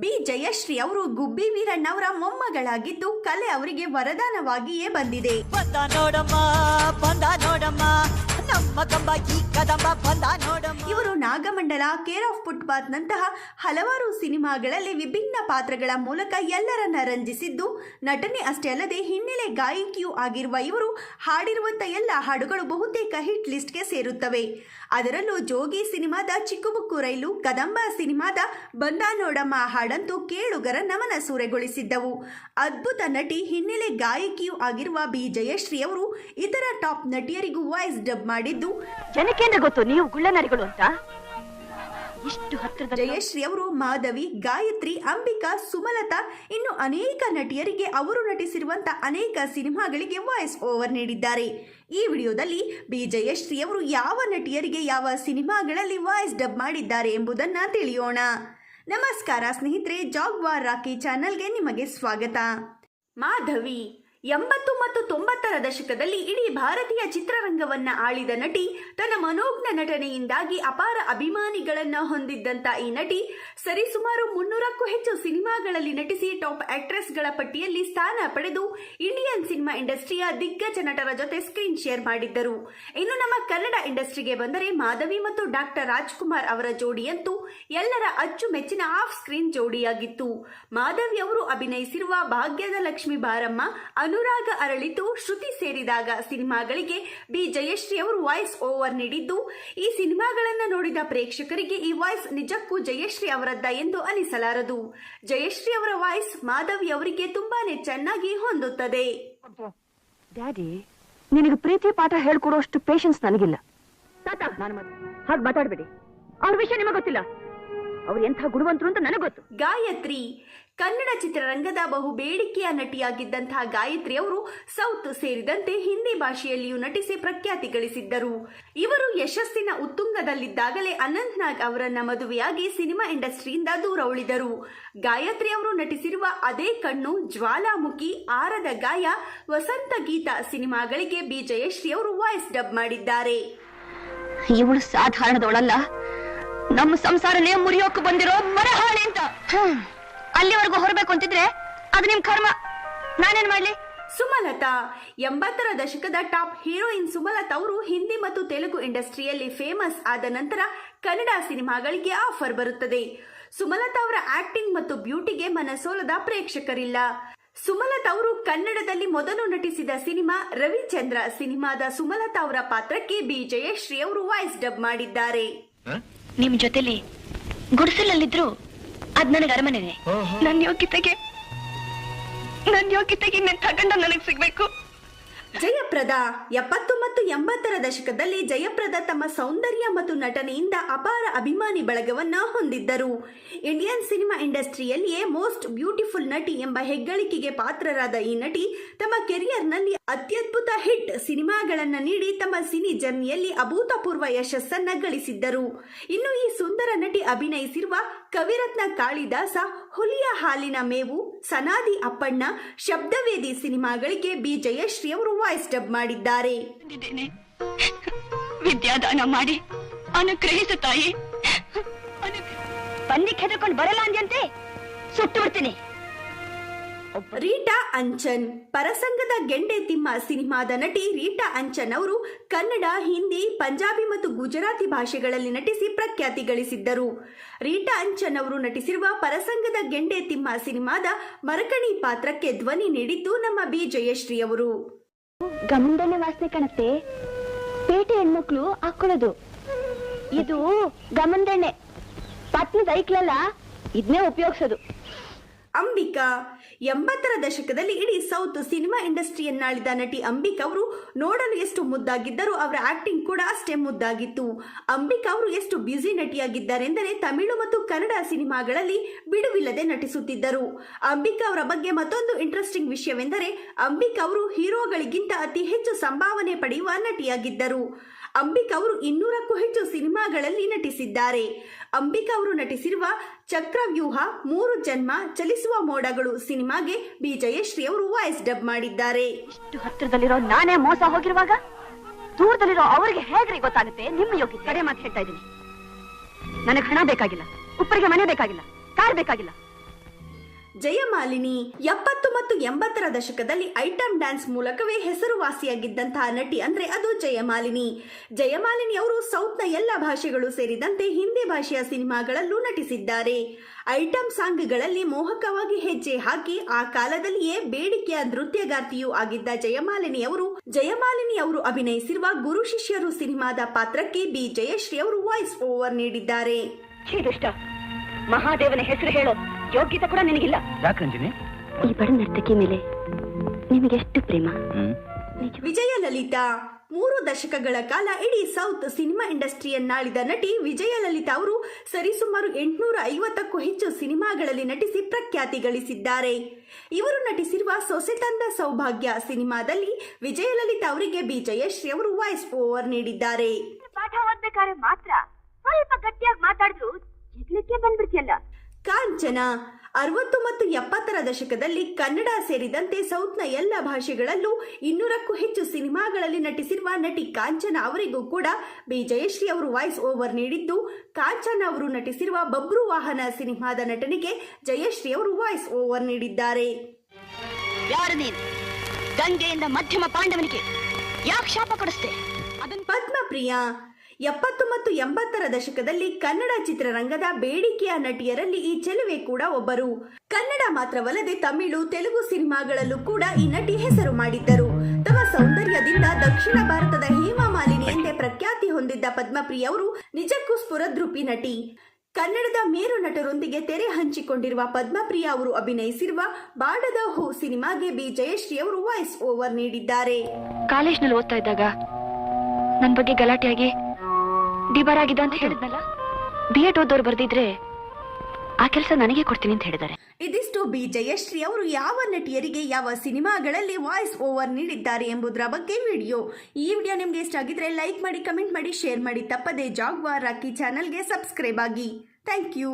B. Jayashree ಅವರು ಗುಬ್ಬಿ ವೀರಣ್ಣವರ ಮೊಮ್ಮಗಳಾಗಿದ್ದು ಕಲೆ ಅವರಿಗೆ ವರದಾನವಾಗಿಯೇ ಬಂದಿದೆ. ಬಂದ ನೋಡಮ್ಮ ಬಂದ ನೋಡಮ್ಮ ನಮ್ಮ ಕಂಬ ಈ ಕದಂಬ ಬಂದ ನೋಡಮ್ಮ. ಇವರು ನಾಗಮಂಡಲ ಕೇರ್ ಆಫ್ ಫುಟ್ಪಾತ್ ನಂತಹ ಹಲವಾರು ಸಿನಿಮಾಗಳಲ್ಲಿ ವಿಭಿನ್ನ ಪಾತ್ರಗಳ ಮೂಲಕ ಎಲ್ಲರನ್ನ ರಂಜಿಸಿದ್ದು ನಟನೆ ಅಷ್ಟೇ ಅಲ್ಲದೆ ಹಿನ್ನೆಲೆ ಗಾಯಕಿಯೂ ಆಗಿರುವ ಇವರು ಹಾಡಿರುವಂತ ಎಲ್ಲ ಹಾಡುಗಳು ಬಹುತೇಕ ಹಿಟ್ ಲಿಸ್ಟ್ಗೆ ಸೇರುತ್ತವೆ. ಅದರಲ್ಲೂ ಜೋಗಿ ಸಿನಿಮಾದ ಚಿಕ್ಕಬುಕ್ಕು ರೈಲು ಕದಂಬ ಸಿನಿಮಾದ ಬಂದಾನೋಡಮ್ಮ ಹಾಡಂತೂ ಕೇಳುಗರ ನಮನ ಸೂರೆಗೊಳಿಸಿದ್ದವು. ಅದ್ಭುತ ನಟಿ ಹಿನ್ನೆಲೆ ಗಾಯಕಿಯೂ ಆಗಿರುವ ಬಿ. ಜಯಶ್ರೀ ಅವರು ಇತರ ಟಾಪ್ ನಟಿಯರಿಗೂ ವಾಯ್ಸ್ ಡಬ್ ಮಾಡಿದ್ದು, ಜನಕ್ಕೆ ಗೊತ್ತು, ನೀವು ಗುಳ್ಳನರಿಗಳು ಅಂತ? ಇಷ್ಟು ಹತ್ತಿರದಲ್ಲಿ ಜಯಶ್ರೀ ಅವರು, ಮಾಧವಿ, ಗಾಯತ್ರಿ, ಅಂಬಿಕಾ, ಸುಮಲತಾ, ಇನ್ನು ಅನೇಕ ನಟಿಯರಿಗೆ ಅವರು ನಟಿಸಿರುವಂತ ಅನೇಕ ಸಿನಿಮಾಗಳಿಗೆ ವಾಯ್ಸ್ ಓವರ್ ನೀಡಿದ್ದಾರೆ. ಈ ವಿಡಿಯೋದಲ್ಲಿ ಬಿ ಜಯಶ್ರೀ ಅವರು ಯಾವ ನಟಿಯರಿಗೆ ಯಾವ ಸಿನಿಮಾಗಳಲ್ಲಿ ವಾಯ್ಸ್ ಡಬ್ ಮಾಡಿದ್ದಾರೆ ಎಂಬುದನ್ನ ತಿಳಿಯೋಣ. ನಮಸ್ಕಾರ ಸ್ನೇಹಿತರೆ, ಜಾಗ್ವಾರ್ ರಾಕಿ ಚಾನೆಲ್ಗೆ ನಿಮಗೆ ಸ್ವಾಗತ. ಮಾಧವಿ ಎಂಬತ್ತು ಮತ್ತು ತೊಂಬತ್ತರ ದಶಕದಲ್ಲಿ ಇಡೀ ಭಾರತೀಯ ಚಿತ್ರರಂಗವನ್ನ ಆಳಿದ ನಟಿ ತನ್ನ ಮನೋಜ್ಞ ನಟನೆಯಿಂದಾಗಿ ಅಪಾರ ಅಭಿಮಾನಿಗಳನ್ನ ಹೊಂದಿದ್ದಂತ ಈ ನಟಿ ಸರಿಸುಮಾರು ಮುನ್ನೂರಕ್ಕೂ ಹೆಚ್ಚು ಸಿನಿಮಾಗಳಲ್ಲಿ ನಟಿಸಿ ಟಾಪ್ ಆಕ್ಟ್ರೆಸ್ಗಳ ಪಟ್ಟಿಯಲ್ಲಿ ಸ್ಥಾನ ಪಡೆದು ಇಂಡಿಯನ್ ಸಿನಿಮಾ ಇಂಡಸ್ಟ್ರಿಯ ದಿಗ್ಗಜ ನಟರ ಜೊತೆ ಸ್ಕ್ರೀನ್ ಶೇರ್ ಮಾಡಿದ್ದರು. ಇನ್ನು ನಮ್ಮ ಕನ್ನಡ ಇಂಡಸ್ಟ್ರಿಗೆ ಬಂದರೆ ಮಾಧವಿ ಮತ್ತು ಡಾಕ್ಟರ್ ರಾಜ್ಕುಮಾರ್ ಅವರ ಜೋಡಿಯಂತೂ ಎಲ್ಲರ ಅಚ್ಚುಮೆಚ್ಚಿನ ಆಫ್ ಸ್ಕ್ರೀನ್ ಜೋಡಿಯಾಗಿತ್ತು. ಮಾಧವಿ ಅವರು ಅಭಿನಯಿಸಿರುವ ಭಾಗ್ಯದ ಲಕ್ಷ್ಮಿ ಬಾರಮ್ಮ ಅನುರಾಗ ಅರಳಿತು ಶ್ರುತಿ ಸೇರಿದಾಗ ಸಿನಿಮಾಗಳಿಗೆ ಬಿ. ಜಯಶ್ರೀ ಅವರು ವಾಯ್ಸ್ ಓವರ್ ನೀಡಿದ್ದು. ಈ ಸಿನಿಮಾಗಳನ್ನ ನೋಡಿದ ಪ್ರೇಕ್ಷಕರಿಗೆ ಈ ವಾಯ್ಸ್ ನಿಜಕ್ಕೂ ಜಯಶ್ರೀ ಅವರದ್ದ ಎಂದು ಅನಿಸಲಾರದು. ಜಯಶ್ರೀ ಅವರ ವಾಯ್ಸ್ ಮಾಧವಿ ಅವರಿಗೆ ತುಂಬಾನೇ ಚೆನ್ನಾಗಿ ಹೊಂದುತ್ತದೆ. ಡ್ಯಾಡಿ ನಿನಗೆ ಪ್ರೀತಿ ಪಾಠ ಹೇಳ್ಕೊಡೋಷ್ಟು ಪೇಷನ್ಸ್ ನನಗಿಲ್ಲ. ನಾನು ಹಾಗೆ ಮಾತಾಡ್ಬೇಡಿ. ಅವ್ರ ವಿಷಯ ನಿಮಗೆ ಗೊತ್ತಿಲ್ಲ. ಅವ್ರು ಎಂಥ ಗುಣವಂತರು ಅಂತ ನನಗೆ ಗೊತ್ತು. ಗಾಯತ್ರಿ ಕನ್ನಡ ಚಿತ್ರರಂಗದ ಬಹು ಬೇಡಿಕೆಯ ನಟಿಯಾಗಿದ್ದಂತಹ ಗಾಯತ್ರಿ ಅವರು ಸೌತ್ ಸೇರಿದಂತೆ ಹಿಂದಿ ಭಾಷೆಯಲ್ಲಿಯೂ ನಟಿಸಿ ಪ್ರಖ್ಯಾತಿ ಗಳಿಸಿದ್ದರು ಇವರು ಯಶಸ್ಸಿನ ಉತ್ತುಂಗದಲ್ಲಿದ್ದಾಗಲೇ ಅನಂತ್ನಾಗ್ ಅವರನ್ನ ಮದುವೆಯಾಗಿ ಸಿನಿಮಾ ಇಂಡಸ್ಟ್ರಿಯಿಂದ ದೂರ ಉಳಿದರು. ಗಾಯತ್ರಿ ಅವರು ನಟಿಸಿರುವ ಅದೇ ಕಣ್ಣು ಜ್ವಾಲಾಮುಖಿ ಆರದ ಗಾಯ ವಸಂತ ಗೀತ ಸಿನಿಮಾಗಳಿಗೆ ಬಿ ಜಯಶ್ರೀ ಅವರು ವಾಯ್ಸ್ ಡಬ್ ಮಾಡಿದ್ದಾರೆ. ಇವಳು ಸಾಧಾರಣದವಳಲ್ಲ. ನಮ್ಮ ಸಂಸಾರನೇ ಮುರಿಯೋಕೆ ಬಂದಿರೋ ಮರಹಾಳೆ ಅಂತ. ಅಲ್ಲಿವರೆಗೂ ಹೊರಬೇಕು ಅಂತಿದ್ರೆ ಅದು ನಿಮ್ ಕರ್ಮ. ನಾನೇನ್ ಮಾಡ್ಲಿ? ಸುಮಲತಾ ಎಂಬತ್ತರ ದಶಕದ ಟಾಪ್ ಹೀರೋಯಿನ್ ಸುಮಲತಾ ಅವರು ಹಿಂದಿ ಮತ್ತು ತೆಲುಗು ಇಂಡಸ್ಟ್ರಿಯಲ್ಲಿ ಫೇಮಸ್ ಆದ ನಂತರ ಕನ್ನಡ ಸಿನಿಮಾಗಳಿಗೆ ಆಫರ್ ಬರುತ್ತದೆ. ಸುಮಲತಾ ಅವರ ಆಕ್ಟಿಂಗ್ ಮತ್ತು ಬ್ಯೂಟಿಗೆ ಮನಸೋಲದ ಪ್ರೇಕ್ಷಕರಿಲ್ಲ. ಸುಮಲತಾ ಅವರು ಕನ್ನಡದಲ್ಲಿ ಮೊದಲು ನಟಿಸಿದ ಸಿನಿಮಾ ರವಿಚಂದ್ರ ಸಿನಿಮಾದ ಸುಮಲತಾ ಅವರ ಪಾತ್ರಕ್ಕೆ ಬಿ. ಜಯಶ್ರೀ ಅವರು ವಾಯ್ಸ್ ಡಬ್ ಮಾಡಿದ್ದಾರೆ. ನಿಮ್ ಜೊತೆಲಿ ಗುಡಿಸಲಲ್ಲಿದ್ರು ಅದ್ ನನಗೆ ಅರಮನೆನೆ. ನನ್ನ ಯೋಗ್ಯತೆಗೆ ನನ್ನ ಯೋಗ್ಯತೆಗೆ ತಗೊಂಡ ನನಗ್ ಸಿಗ್ಬೇಕು? ಜಯಪ್ರದ ಎಪ್ಪತ್ತು ಮತ್ತು ಎಂಬತ್ತರ ದಶಕದಲ್ಲಿ ಜಯಪ್ರದ ತಮ್ಮ ಸೌಂದರ್ಯ ಮತ್ತು ನಟನೆಯಿಂದ ಅಪಾರ ಅಭಿಮಾನಿ ಬಳಗವನ್ನು ಹೊಂದಿದ್ದರು. ಇಂಡಿಯನ್ ಸಿನಿಮಾ ಇಂಡಸ್ಟ್ರಿಯಲ್ಲಿಯೇ ಮೋಸ್ಟ್ ಬ್ಯೂಟಿಫುಲ್ ನಟಿ ಎಂಬ ಹೆಗ್ಗಳಿಕೆಗೆ ಪಾತ್ರರಾದ ಈ ನಟಿ ತಮ್ಮ ಕೆರಿಯರ್ನಲ್ಲಿ ಅತ್ಯದ್ಭುತ ಹಿಟ್ ಸಿನಿಮಾಗಳನ್ನು ನೀಡಿ ತಮ್ಮ ಸಿನಿ ಜರ್ನಿಯಲ್ಲಿ ಅಭೂತಪೂರ್ವ ಯಶಸ್ಸನ್ನ ಗಳಿಸಿದ್ದರು. ಇನ್ನು ಈ ಸುಂದರ ನಟಿ ಅಭಿನಯಿಸಿರುವ ಕವಿರತ್ನ ಕಾಳಿದಾಸ, ಹುಲಿಯ ಹಾಲಿನ ಮೇವು, ಸನಾದಿ ಅಪ್ಪಣ್ಣ, ಶಬ್ದವೇದಿ ಸಿನಿಮಾಗಳಿಗೆ ಬಿ. ಜಯಶ್ರೀ ಅವರು ವಾಯ್ಸ್ ಡಬ್ ಮಾಡಿದ್ದಾರೆ. ವಿದ್ಯಾದಾನ ಮಾಡಿ ಅನುಗ್ರಹಿಸ ತಾಯಿ. ಬನ್ನಿ ಕೆದಕೊಂಡು ಬರಲ್ಲ ಅಂದ್ಯಂತೆ? ಸುಟ್ಟು ಬಿಡ್ತೀನಿ. ರೀಟಾ ಅಂಚನ್ ಪರಸಂಗದ ಗೆಂಡೆ ತಿಮ್ಮ ಸಿನಿಮಾದ ನಟಿ ರೀಟಾ ಅಂಚನ್ ಅವರು ಕನ್ನಡ ಹಿಂದಿ ಪಂಜಾಬಿ ಮತ್ತು ಗುಜರಾತಿ ಭಾಷೆಗಳಲ್ಲಿ ನಟಿಸಿ ಪ್ರಖ್ಯಾತಿ ಗಳಿಸಿದ್ದರು. ರೀಟಾ ಅಂಚನ್ ಅವರು ನಟಿಸಿರುವ ಪರಸಂಗದ ಗೆಂಡೆ ತಿಮ್ಮ ಸಿನಿಮಾದ ಮರಕಣಿ ಪಾತ್ರಕ್ಕೆ ಧ್ವನಿ ನೀಡಿದ್ದು ನಮ್ಮ ಬಿ. ಜಯಶ್ರೀ ಅವರು. ಗಮನದಲ್ಲೇ ವಾಸನೆ ಕಾಣುತ್ತೆ. ಪೇಟೆ ಹೆಣ್ಮಕ್ಳು ಹಾಕೊಳ್ಳೋದು. ಇದು ಗಮನದೆಣ್ಣೆ ಪಟ್ನದ ಐಕ್ಲಲ್ಲ ಇದನ್ನೇ ಉಪಯೋಗಿಸೋದು. ಅಂಬಿಕಾ ಎಂಬತ್ತರ ದಶಕದಲ್ಲಿ ಇಡೀ ಸೌತ್ ಸಿನಿಮಾ ಇಂಡಸ್ಟ್ರಿಯನ್ನಾಳಿದ ನಟಿ ಅಂಬಿಕಾ ಅವರು ನೋಡಲು ಎಷ್ಟು ಮುದ್ದಾಗಿದ್ದರೂ ಅವರ ಆಕ್ಟಿಂಗ್ ಕೂಡ ಅಷ್ಟೇ ಮುದ್ದಾಗಿತ್ತು. ಅಂಬಿಕಾ ಅವರು ಎಷ್ಟು ಬ್ಯುಸಿ ನಟಿಯಾಗಿದ್ದಾರೆಂದರೆ ತಮಿಳು ಮತ್ತು ಕನ್ನಡ ಸಿನಿಮಾಗಳಲ್ಲಿ ಬಿಡುವಿಲ್ಲದೆ ನಟಿಸುತ್ತಿದ್ದರು. ಅಂಬಿಕಾ ಅವರ ಬಗ್ಗೆ ಮತ್ತೊಂದು ಇಂಟ್ರೆಸ್ಟಿಂಗ್ ವಿಷಯವೆಂದರೆ ಅಂಬಿಕಾ ಅವರು ಹೀರೋಗಳಿಗಿಂತ ಅತಿ ಹೆಚ್ಚು ಸಂಭಾವನೆ ಪಡೆಯುವ ನಟಿಯಾಗಿದ್ದರು. ಅಂಬಿಕಾ ಅವರು ಇನ್ನೂರಕ್ಕೂ ಹೆಚ್ಚು ಸಿನಿಮಾಗಳಲ್ಲಿ ನಟಿಸಿದ್ದಾರೆ. ಅಂಬಿಕಾ ಅವರು ನಟಿಸಿರುವ ಚಕ್ರವ್ಯೂಹ, ಮೂರು ಜನ್ಮ, ಚಲಿಸುವ ಮೋಡಗಳು ಸಿನಿಮಾಗೆ ಬಿ ಜಯಶ್ರೀ ಅವರು ವಾಯ್ಸ್ ಡಬ್ ಮಾಡಿದ್ದಾರೆ. ಇಷ್ಟು ಹತ್ತಿರದಲ್ಲಿರೋ ನಾನೇ ಮೋಸ ಹೋಗಿರುವಾಗ? ದೂರದಲ್ಲಿರೋ ಅವರಿಗೆ ಹೇಗ್ರಿ ಗೊತ್ತಾಗುತ್ತೆ? ನಿಮ್ಮ ಯೋಗಿ ಕಡೆ ಮಾತು ಹೇಳ್ತಾ ಇದ್ದೀನಿ. ನನಗೆ ಹಣ ಬೇಕಾಗಿಲ್ಲ. ಉಪ್ಪರಿಗೆ ಮನೆ ಬೇಕಾಗಿಲ್ಲ. ಕಾರ್ ಬೇಕಾಗಿಲ್ಲ. ಜಯಮಾಲಿನಿ, ಎಪ್ಪತ್ತು ಮತ್ತು ಎಂಬತ್ತರ ದಶಕದಲ್ಲಿ ಐಟಮ್ ಡ್ಯಾನ್ಸ್ ಮೂಲಕವೇ ಹೆಸರುವಾಸಿಯಾಗಿದ್ದಂತಹ ನಟಿ ಅಂದ್ರೆ ಅದು ಜಯಮಾಲಿನಿ. ಜಯಮಾಲಿನಿ ಅವರು ಸೌತ್ನ ಎಲ್ಲ ಭಾಷೆಗಳು ಸೇರಿದಂತೆ ಹಿಂದಿ ಭಾಷೆಯ ಸಿನಿಮಾಗಳಲ್ಲೂ ನಟಿಸಿದ್ದಾರೆ. ಐಟಮ್ ಸಾಂಗ್ಗಳಲ್ಲಿ ಮೋಹಕವಾಗಿ ಹೆಜ್ಜೆ ಹಾಕಿ ಆ ಕಾಲದಲ್ಲಿಯೇ ಬೇಡಿಕೆಯ ನೃತ್ಯಗಾರ್ತಿಯೂ ಆಗಿದ್ದ ಜಯಮಾಲಿನಿ ಅವರು ಜಯಮಾಲಿನಿ ಅವರು ಅಭಿನಯಿಸಿರುವ ಗುರು ಶಿಷ್ಯರು ಸಿನಿಮಾದ ಪಾತ್ರಕ್ಕೆ ಬಿ ಜಯಶ್ರೀ ಅವರು ವಾಯ್ಸ್ ಓವರ್ ನೀಡಿದ್ದಾರೆ. ಮಹಾದೇವನ ಹೆಸರು ಹೇಳೋ. ಯೋಗ್ಯತೆ ಕೂಡ ನಿನಗಿಲ್ಲ. ಯಾಕಂಜಿನಿ ಈ ಬಡ ನರ್ತಕಿ ಮೇಲೆ ನಿಮಗೆಷ್ಟು ಪ್ರೇಮ? ವಿಜಯ ಲಲಿತಾ ಮೂರು ದಶಕಗಳ ಕಾಲ ಇಡೀ ಸೌತ್ ಸಿನಿಮಾ ಇಂಡಸ್ಟ್ರಿಯನ್ನಾಳಿದ ನಟಿ ವಿಜಯ ಲಲಿತಾ ಅವರು ಸರಿಸುಮಾರು ಎಂಟುನೂರ ಐವತ್ತಕ್ಕೂ ಹೆಚ್ಚು ಸಿನಿಮಾಗಳಲ್ಲಿ ನಟಿಸಿ ಪ್ರಖ್ಯಾತಿ ಗಳಿಸಿದ್ದಾರೆ. ಇವರು ನಟಿಸಿರುವ ಸೊಸೆ ತಂದ ಸೌಭಾಗ್ಯ ಸಿನಿಮಾದಲ್ಲಿ ವಿಜಯ ಲಲಿತಾ ಅವರಿಗೆ ಬಿ ಜಯಶ್ರೀ ಅವರು ವಾಯ್ಸ್ ಓವರ್ ನೀಡಿದ್ದಾರೆ. ಪಾಠ ಓದ್ಬೇಕಾದ್ರೆ ಮಾತ್ರ ಸ್ವಲ್ಪ ಗಟ್ಟಿಯಾಗಿ ಮಾತಾಡಿದ್ರು ಕಾಂಚನ ಅರವತ್ತು ಮತ್ತು ಎಪ್ಪತ್ತರ ದಶಕದಲ್ಲಿ ಕನ್ನಡ ಸೇರಿದಂತೆ ಸೌತ್ನ ಎಲ್ಲ ಭಾಷೆಗಳಲ್ಲೂ ಇನ್ನೂರಕ್ಕೂ ಹೆಚ್ಚು ಸಿನಿಮಾಗಳಲ್ಲಿ ನಟಿಸಿರುವ ನಟಿ ಕಾಂಚನ ಅವರಿಗೂ ಕೂಡ ಬಿ ಜಯಶ್ರೀ ಅವರು ವಾಯ್ಸ್ ಓವರ್ ನೀಡಿದ್ದು ಕಾಂಚನ ಅವರು ನಟಿಸಿರುವ ಬಬ್ರು ವಾಹನ ಸಿನಿಮಾದ ನಟನೆಗೆ ಜಯಶ್ರೀ ಅವರು ವಾಯ್ಸ್ ಓವರ್ ನೀಡಿದ್ದಾರೆ. ಗಂಗೆಯಿಂದ ಮಧ್ಯಮ ಪಾಂಡವನಿಗೆ ಯಾಕೆ ಶಾಪ ಕೊಡಿಸ್ದೆ? ಅದನ್ನ ಪದ್ಮಪ್ರಿಯ ಎಪ್ಪತ್ತು ಮತ್ತು ಎಂಬತ್ತರ ದಶಕದಲ್ಲಿ ಕನ್ನಡ ಚಿತ್ರರಂಗದ ಬೇಡಿಕೆಯ ನಟಿಯರಲ್ಲಿ ಈ ಚೆಲುವೆ ಕೂಡ ಒಬ್ಬರು. ಕನ್ನಡ ಮಾತ್ರವಲ್ಲದೆ ತಮಿಳು, ತೆಲುಗು ಸಿನಿಮಾಗಳಲ್ಲೂ ಕೂಡ ಈ ನಟಿ ಹೆಸರು ಮಾಡಿದ್ದರು. ತಮ್ಮ ಸೌಂದರ್ಯದಿಂದ ದಕ್ಷಿಣ ಭಾರತದ ಹೇಮಾ ಮಾಲಿನಿ ಎಂದೇ ಪ್ರಖ್ಯಾತಿ ಹೊಂದಿದ್ದ ಪದ್ಮಪ್ರಿಯ ಅವರು ನಿಜಕ್ಕೂ ಸ್ಫುರದ್ರೂಪಿ ನಟಿ. ಕನ್ನಡದ ಮೇರು ನಟರೊಂದಿಗೆ ತೆರೆ ಹಂಚಿಕೊಂಡಿರುವ ಪದ್ಮಪ್ರಿಯ ಅವರು ಅಭಿನಯಿಸಿರುವ ಬಾಡದ ಹೂ ಸಿನಿಮಾಗೆ ಬಿ ಜಯಶ್ರೀ ಅವರು ವಾಯ್ಸ್ ಓವರ್ ನೀಡಿದ್ದಾರೆ. ಕಾಲೇಜ್ನಲ್ಲಿ ಓದ್ತಾ ಇದ್ದಾಗ ನನ್ನ ಬಗ್ಗೆ ಗಲಾಟೆಯಾಗಿ ಡಿಬಾರ್ ಅಂತ ಹೇಳಿದ್ನಲ್ಲ? ಬಿ ಎಡ್ ಓದೋರು ಬರ್ದಿದ್ರೆ ಆ ಕೆಲಸ ನನಗೆ ಕೊಡ್ತೀನಿ ಅಂತ ಹೇಳಿದ್ದಾರೆ. ಇದಿಷ್ಟು ಬಿ ಜಯಶ್ರೀ ಅವರು ಯಾವ ನಟಿಯರಿಗೆ ಯಾವ ಸಿನಿಮಾಗಳಲ್ಲಿ ವಾಯ್ಸ್ ಓವರ್ ನೀಡಿದ್ದಾರೆ ಎಂಬುದರ ಬಗ್ಗೆ ವಿಡಿಯೋ. ಈ ವಿಡಿಯೋ ನಿಮ್ಗೆ ಇಷ್ಟ ಆಗಿದ್ರೆ ಲೈಕ್ ಮಾಡಿ, ಕಮೆಂಟ್ ಮಾಡಿ, ಶೇರ್ ಮಾಡಿ. ತಪ್ಪದೆ ಜಾಗ್ವಾರ್ ರಾಕಿ ಚಾನಲ್ಗೆ ಸಬ್ಸ್ಕ್ರೈಬ್ ಆಗಿ. Thank you